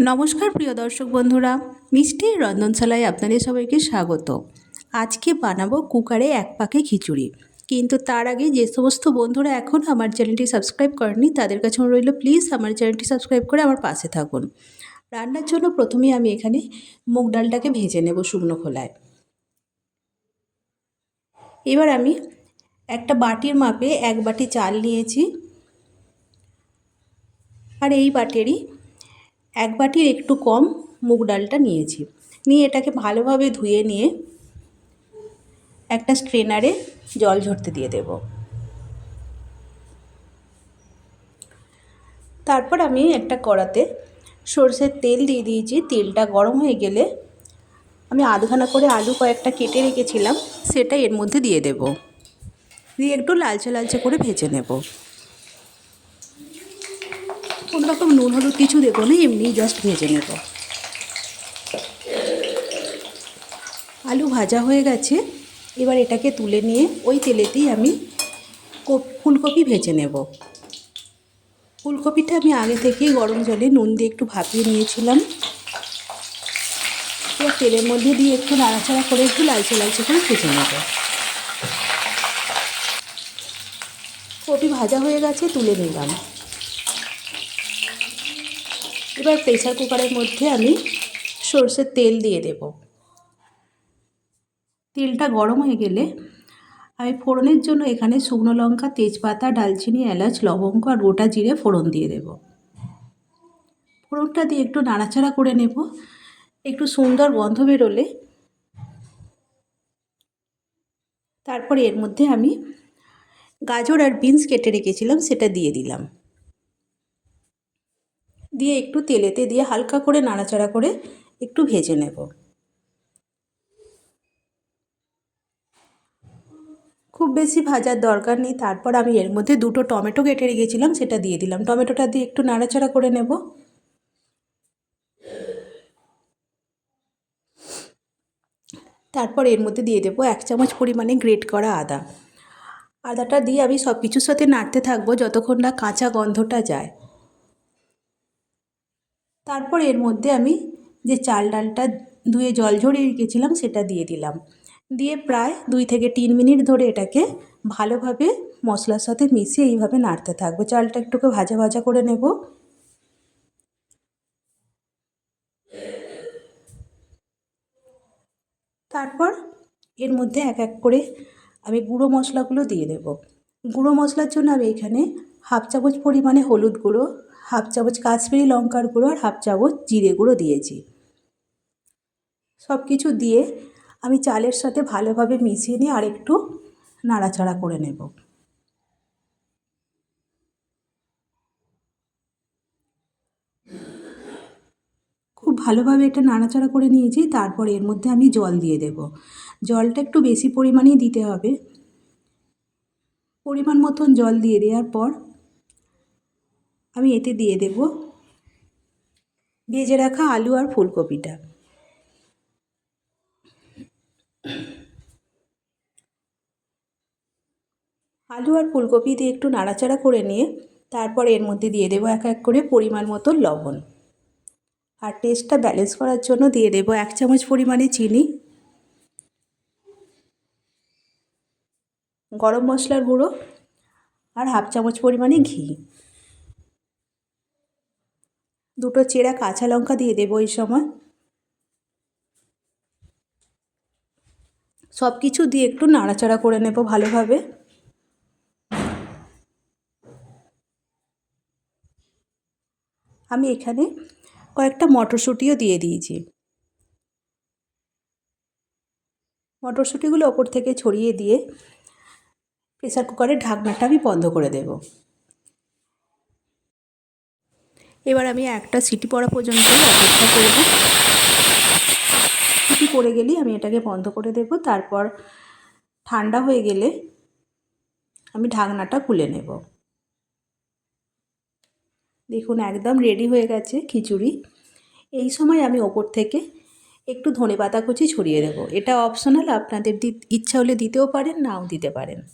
নমস্কার প্রিয় দর্শক বন্ধুরা মিষ্টির রন্ধনশালায় আপনাদের সবাইকে স্বাগত। আজকে বানাবো কুকারে এক পাকে খিচুড়ি। কিন্তু তার আগে যে সমস্ত বন্ধুরা এখন আমার চ্যানেলটি সাবস্ক্রাইব করেননি, তাদের কাছে রইল প্লিজ আমার চ্যানেলটি সাবস্ক্রাইব করে আমার পাশে থাকুন। রান্নার জন্য প্রথমেই আমি এখানে মুগ ডালটাকে ভেজে নেব শুকনো খোলায়। এবার আমি একটা বাটির মাপে এক বাটি চাল নিয়েছি। আর এই বাটিরই এক বাটির একটু কম মুগ ডালটা নিয়েছি। নিয়ে এটাকে ভালোভাবে ধুয়ে নিয়ে একটা স্ট্রেনারে জল ঝরতে দিয়ে দেব। তারপর আমি একটা কড়াতে সর্ষের তেল দিয়ে দিয়েছি। তেলটা গরম হয়ে গেলে আমি আধখানা করে আলু কয়েকটা কেটে রেখেছিলাম, সেটা এর মধ্যে দিয়ে দেব। দিয়ে একটু লালচে লালচে করে ভেজে নেব। কোনো রকম নুন, হলুদ কিছু দেবো না, এমনি জাস্ট ভেজে নেব। আলু ভাজা হয়ে গেছে। এবার এটাকে তুলে নিয়ে ওই তেলেতেই আমি ফুলকপি ভেজে নেব। ফুলকপিটা আমি আগে থেকেই গরম জলে নুন দিয়ে একটু ভাপিয়ে নিয়েছিলাম। এবার তেলের মধ্যে দিয়ে একটু নাড়াচাড়া করে একটু লালচে লালচে করে ভেজে নেব। কপি ভাজা হয়ে গেছে তুলে নিলাম। এবার প্রেসার কুকারের মধ্যে আমি সর্ষের তেল দিয়ে দেব। তেলটা গরম হয়ে গেলে আমি ফোড়নের জন্য এখানে শুকনো লঙ্কা, তেজপাতা, ডালচিনি, এলাচ, লবঙ্গ আর গোটা জিরে ফোড়ন দিয়ে দেব। ফোড়নটা দিয়ে একটু নাড়াচাড়া করে নেব। একটু সুন্দর গন্ধ বেরোলে তারপরে এর মধ্যে আমি গাজর আর বিনস কেটে রেখেছিলাম, সেটা দিয়ে দিলাম। দিয়ে একটু তেলেতে দিয়ে হালকা করে নাড়াচাড়া করে একটু ভেজে নেব। খুব বেশি ভাজার দরকার নেই। তারপর আমি এর মধ্যে দুটো টমেটো কেটে রেখেছিলাম, সেটা দিয়ে দিলাম। টমেটোটা দিয়ে একটু নাড়াচাড়া করে নেব। তারপর এর মধ্যে দিয়ে দেবো এক চামচ পরিমাণে গ্রেট করা আদা। আদাটা দিয়ে আমি সব কিছুর সাথে নাড়তে থাকব যতক্ষণ না কাঁচা গন্ধটা যায়। তারপর এর মধ্যে আমি যে চাল ডালটা ধুয়ে জল ঝরিয়ে রেখেছিলাম সেটা দিয়ে দিলাম। দিয়ে প্রায় দুই থেকে তিন মিনিট ধরে এটাকে ভালোভাবে মশলার সাথে মিশিয়ে এইভাবে নাড়তে থাকব। চালটা একটুকে ভাজা ভাজা করে নেব। তারপর এর মধ্যে এক এক করে আমি গুঁড়ো মশলাগুলো দিয়ে দেব। গুঁড়ো মশলার জন্য আমি এখানে হাফ চামচ পরিমাণে হলুদ গুঁড়ো হাফ চামচ কাশ্মীরি লঙ্কার গুঁড়ো আর হাফ চামচ জিরে গুঁড়ো দিয়েছি। সব কিছু দিয়ে আমি চালের সাথে ভালোভাবে মিশিয়ে নিয়ে আরেকটু নাড়াচাড়া করে নেব। খুব ভালোভাবে এটা নাড়াচাড়া করে নিয়েছি, তারপর এর মধ্যে আমি জল দিয়ে দেব। জলটা একটু বেশি পরিমাণেই দিতে হবে। পরিমাণ মতন জল দিয়ে দেওয়ার পর আমি এতে দিয়ে দেব ভেজে রাখা আলু আর ফুলকপিটা। আলু আর ফুলকপি দিয়ে একটু নাড়াচাড়া করে নিয়ে তারপর এর মধ্যে দিয়ে দেবো এক এক করে পরিমাণ মতো লবণ। আর টেস্টটা ব্যালেন্স করার জন্য দিয়ে দেবো এক চামচ পরিমাণে চিনি। গরম মশলার গুঁড়ো আর হাফ চামচ পরিমাণে ঘি। দুটো চেরা কাঁচা লঙ্কা দিয়ে দেবো এই সময়। সব কিছু দিয়ে একটু নাড়াচাড়া করে নেব ভালোভাবে। আমি এখানে কয়েকটা মটরশুঁটিও দিয়ে দিয়েছি। মটরশুঁটিগুলো ওপর থেকে ছড়িয়ে দিয়ে প্রেসার কুকারের ঢাকনাটা আমি বন্ধ করে দেব। এবার আমি একটা সিটি পড়া পর্যন্ত অপেক্ষা করব। সিটি পড়ে গেলেই আমি এটাকে বন্ধ করে দেব, তারপর ঠান্ডা হয়ে গেলে আমি ঢাকনাটা খুলে নেব। দেখুন, একদম রেডি হয়ে গেছে খিচুড়ি। এই সময় আমি ওপর থেকে একটু ধনে পাতা কুচি ছড়িয়ে দেবো। এটা অপশনাল আপনাদের ইচ্ছা হলে দিতেও পারেন, নাও দিতে পারেন।